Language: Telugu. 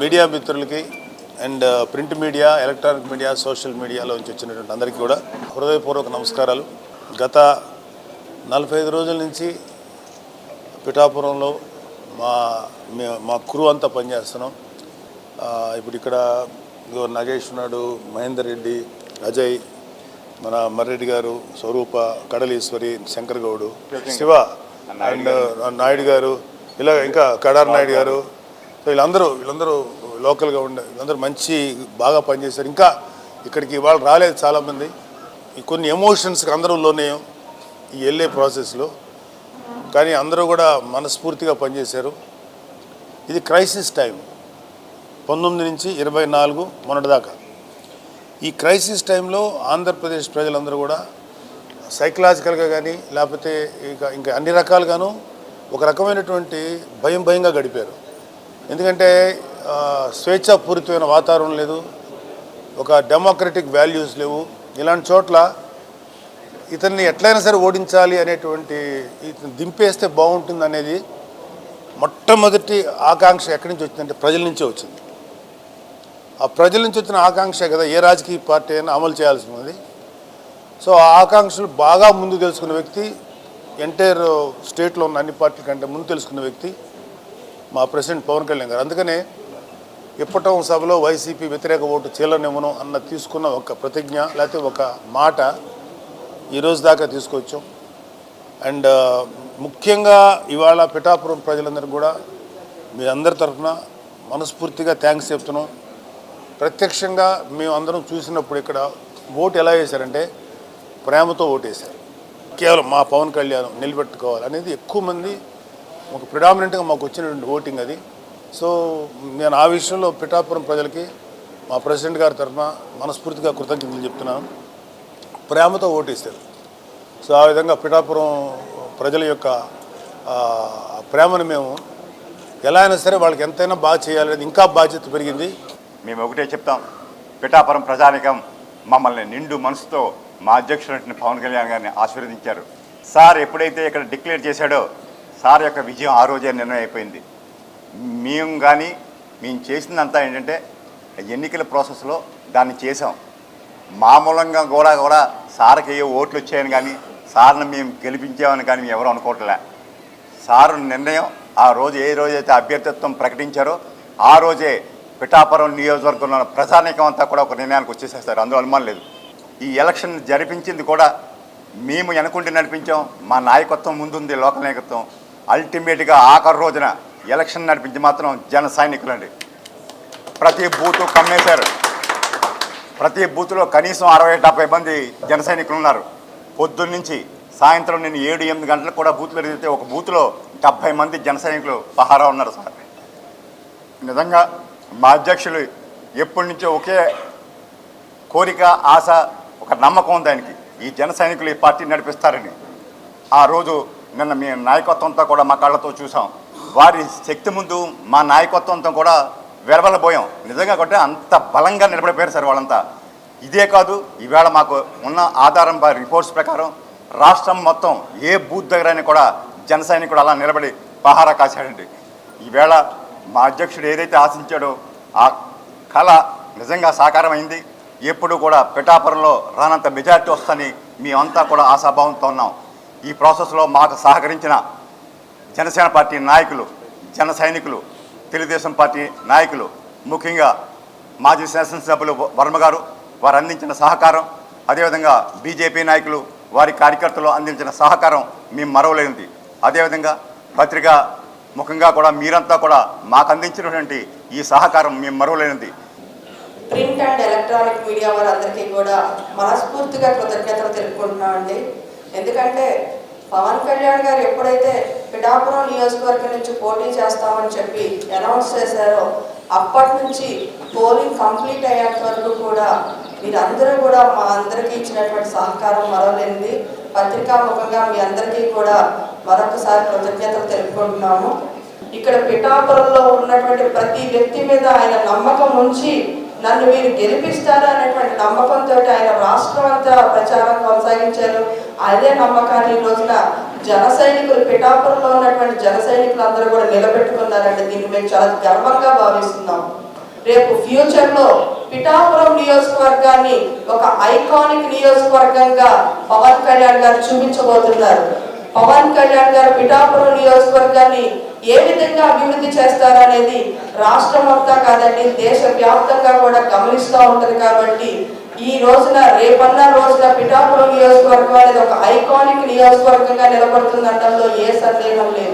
మీడియా మిత్రులకి and print media electronic media social మీడియాలోంచి వచ్చినటువంటి అందరికీ కూడా హృదయపూర్వక నమస్కారాలు. గత నలభై ఐదు రోజుల నుంచి పిఠాపురంలో మా మే- క్రూ అంతా పనిచేస్తున్నాం. ఇప్పుడు ఇక్కడ నాగేష్ ఉన్నాడు మహేందర్ రెడ్డి అజయ్ మన మర్రెడ్డి గారు స్వరూప కడలీశ్వరి శంకర్ గౌడు శివ అండ్ నాయుడు గారు ఇలా ఇంకా కడార్ నాయుడు గారు సో వీళ్ళందరూ వీళ్ళందరూ లోకల్గా ఉండే వీళ్ళందరూ మంచి బాగా పనిచేశారు. ఇంకా ఇక్కడికి ఇవాళ రాలేదు చాలామంది. ఈ కొన్ని ఎమోషన్స్కి అందరూ లోనే ఈ వెళ్ళే ప్రాసెస్లో. కానీ అందరూ కూడా మనస్ఫూర్తిగా పనిచేశారు. ఇది క్రైసిస్ టైం పంతొమ్మిది నుంచి ఇరవై నాలుగు మొన్నటిదాకా. ఈ క్రైసిస్ టైంలో ఆంధ్రప్రదేశ్ ప్రజలందరూ కూడా సైకలాజికల్గా కానీ లేకపోతే ఇక ఇంకా అన్ని రకాలుగాను ఒక రకమైనటువంటి భయం భయంగా గడిపారు. ఎందుకంటే స్వేచ్ఛాపూరితమైన వాతావరణం లేదు ఒక డెమోక్రటిక్ వాల్యూస్ లేవు. ఇలాంటి చోట్ల ఇతన్ని ఎట్లయినా సరే ఓడించాలి అనేటువంటి ఇతను దింపేస్తే బాగుంటుంది అనేది మొట్టమొదటి ఆకాంక్ష ఎక్కడి నుంచి వచ్చిందంటే ప్రజల నుంచే వచ్చింది. ఆ ప్రజల నుంచి వచ్చిన ఆకాంక్ష కదా ఏ రాజకీయ పార్టీ అయినా అమలు చేయాల్సి ఉంది సో ఆ ఆకాంక్షలు బాగా ముందు తెలుసుకున్న వ్యక్తి ఎంటైర్ స్టేట్లో ఉన్న అన్ని పార్టీల కంటే ముందు తెలుసుకున్న వ్యక్తి మా ప్రెసిడెంట్ పవన్ కళ్యాణ్ గారు. అందుకనే ఇప్పటం సభలో వైసీపీ వ్యతిరేక ఓటు చీలనివ్వను అన్న తీసుకున్న ఒక ప్రతిజ్ఞ లేకపోతే ఒక మాట ఈరోజు దాకా తీసుకొచ్చాం. అండ్ ముఖ్యంగా ఇవాళ పిఠాపురం ప్రజలందరూ కూడా మీ అందరి తరఫున మనస్ఫూర్తిగా థ్యాంక్స్ చెప్తున్నాం. ప్రత్యక్షంగా మేము అందరం చూసినప్పుడు ఇక్కడ ఓటు ఎలా వేశారంటే ప్రేమతో ఓటు వేశారు. కేవలం మా పవన్ కళ్యాణ్ నిలబెట్టుకోవాలి అనేది ఎక్కువ మంది ఒక ప్రిడామినెంట్గా మాకు వచ్చినటువంటి ఓటింగ్ అది. సో నేను ఆ విషయంలో పిఠాపురం ప్రజలకి మా ప్రెసిడెంట్ గారి తరఫున మనస్ఫూర్తిగా కృతజ్ఞతలు చెప్తున్నాను. ప్రేమతో ఓటేస్తారు సో ఆ విధంగా పిఠాపురం ప్రజల యొక్క ప్రేమను మేము ఎలా అయినా సరే వాళ్ళకి ఎంతైనా బాగా చేయాలనేది ఇంకా బాధ్యత పెరిగింది. మేము ఒకటే చెప్తాం. పిఠాపురం ప్రజానికం మమ్మల్ని నిండు మనసుతో మా అధ్యక్షుడు పవన్ కళ్యాణ్ గారిని ఆశీర్వదించారు. సార్ ఎప్పుడైతే ఇక్కడ డిక్లేర్ చేశాడో సార్ యొక్క విజయం ఆ రోజే నిర్ణయం అయిపోయింది మేము కానీ మేము చేసిందంతా ఏంటంటే ఎన్నికల ప్రాసెస్లో దాన్ని చేసాం మామూలంగా కూడా కూడా సార్కి ఏ ఓట్లు వచ్చాయని కానీ సార్ని మేము గెలిపించామని కానీ మేము ఎవరు అనుకోవట్లే. సారు నిర్ణయం ఆ రోజు ఏ రోజైతే అభ్యర్థిత్వం ప్రకటించారో ఆ రోజే పిఠాపురం నియోజకవర్గంలో ప్రజానీకం అంతా కూడా ఒక నిర్ణయానికి వచ్చేసేస్తారు. అందులో అనుమానం లేదు. ఈ ఎలక్షన్ జరిపించింది కూడా మేము వెనకుండి నడిపించాం. మా నాయకత్వం ముందుంది లోక నాయకత్వం అల్టిమేట్గా ఆఖరి రోజున ఎలక్షన్ నడిపించి మాత్రం జన సైనికులండి. ప్రతి బూతు కమ్మేశారు. ప్రతి బూత్లో కనీసం అరవై డెబ్బై మంది జన సైనికులు ఉన్నారు. పొద్దున్న నుంచి సాయంత్రం నేను ఏడు ఎనిమిది గంటలకు కూడా బూత్లో తిరిగితే ఒక బూత్లో డెబ్బై మంది జన సైనికులు పహారా ఉన్నారు సార్. నిజంగా మా అధ్యక్షులు ఎప్పటి నుంచో ఒకే కోరిక ఆశ ఒక నమ్మకం ఉంది ఆయనకి. ఈ జన సైనికులు ఈ పార్టీ నడిపిస్తారని. ఆ రోజు నిన్న మీ నాయకత్వంతో కూడా మా కళ్ళతో చూసాం. వారి శక్తి ముందు మా నాయకత్వంతో కూడా వెరవలబోయాం నిజంగా కొట్టే అంత బలంగా నిలబడిపోయారు సార్ వాళ్ళంతా. ఇదే కాదు ఈవేళ మాకు ఉన్న ఆధారం రిపోర్ట్స్ ప్రకారం రాష్ట్రం మొత్తం ఏ బూత్ దగ్గరైనా కూడా జన సైనికుడు అలా నిలబడి పహారా కాశాడండి. ఈవేళ మా అధ్యక్షుడు ఏదైతే ఆశించాడో ఆ కళ నిజంగా సాకారమైంది. ఎప్పుడు కూడా పిఠాపురంలో రానంత మెజార్టీ వస్తుందని మేమంతా కూడా ఆశాభావంతో ఉన్నాం. ఈ ప్రాసెస్లో మాకు సహకరించిన జనసేన పార్టీ నాయకులు జన సైనికులు తెలుగుదేశం పార్టీ నాయకులు ముఖ్యంగా మాజీ శాసనసభ్యులు వర్మ గారు వారు అందించిన సహకారం అదేవిధంగా బీజేపీ నాయకులు వారి కార్యకర్తలు అందించిన సహకారం మేము మరవలేనిది. అదేవిధంగా పత్రిక ముఖంగా కూడా మీరంతా కూడా మాకు అందించినటువంటి ఈ సహకారం మేము మరవలేనిది. ప్రింట్ అండ్ ఎలక్ట్రానిక్ మీడియా వారందరికీ కూడా మనస్ఫూర్తిగా కృతజ్ఞతలు తెలుపుకుంటున్నామండి. ఎందుకంటే పవన్ కళ్యాణ్ గారు ఎప్పుడైతే పిఠాపురం నియోజకవర్గం నుంచి పోటీ చేస్తామని చెప్పి అనౌన్స్ చేశారో అప్పటి నుంచి పోలింగ్ కంప్లీట్ అయ్యేంత వరకు కూడా మీరందరూ కూడా మా అందరికీ ఇచ్చినటువంటి సహకారం మరవలేనిది. పత్రికా ముఖంగా మీ అందరికీ కూడా మరొకసారి కృతజ్ఞతలు తెలుపుకుంటున్నాము. ఇక్కడ పిఠాపురంలో ఉన్నటువంటి ప్రతి వ్యక్తి మీద ఆయన నమ్మకం ఉంచి నన్ను మీరు గెలిపిస్తారు అనేటువంటి నమ్మకంతో ఆయన రాష్ట్రం అంతా ప్రచారం కొనసాగించారు. అదే నమ్మకాన్ని ఈ రోజున జన సైనికులు పిఠాపురంలో ఉన్నటువంటి జన సైనికులు అందరూ కూడా నిలబెట్టుకున్నారంటే దీన్ని మేము చాలా గర్వంగా భావిస్తున్నాం. రేపు ఫ్యూచర్లో పిఠాపురం నియోజకవర్గాన్ని ఒక ఐకానిక్ నియోజకవర్గంగా పవన్ కళ్యాణ్ గారు చూపించబోతున్నారు. పవన్ కళ్యాణ్ గారు పిఠాపురం నియోజకవర్గాన్ని ఏ విధంగా అభివృద్ధి చేస్తారనేది రాష్ట్రం అంతా కాదండి దేశ వ్యాప్తంగా కూడా గమనిస్తూ ఉంటుంది కాబట్టి ఈ రోజున రేపన్న రోజున పిఠాపురం నియోజకవర్గం అనేది ఒక ఐకానిక్ నియోజకవర్గంగా నిలబడుతుందనడంలో ఏ సందేహం లేదు.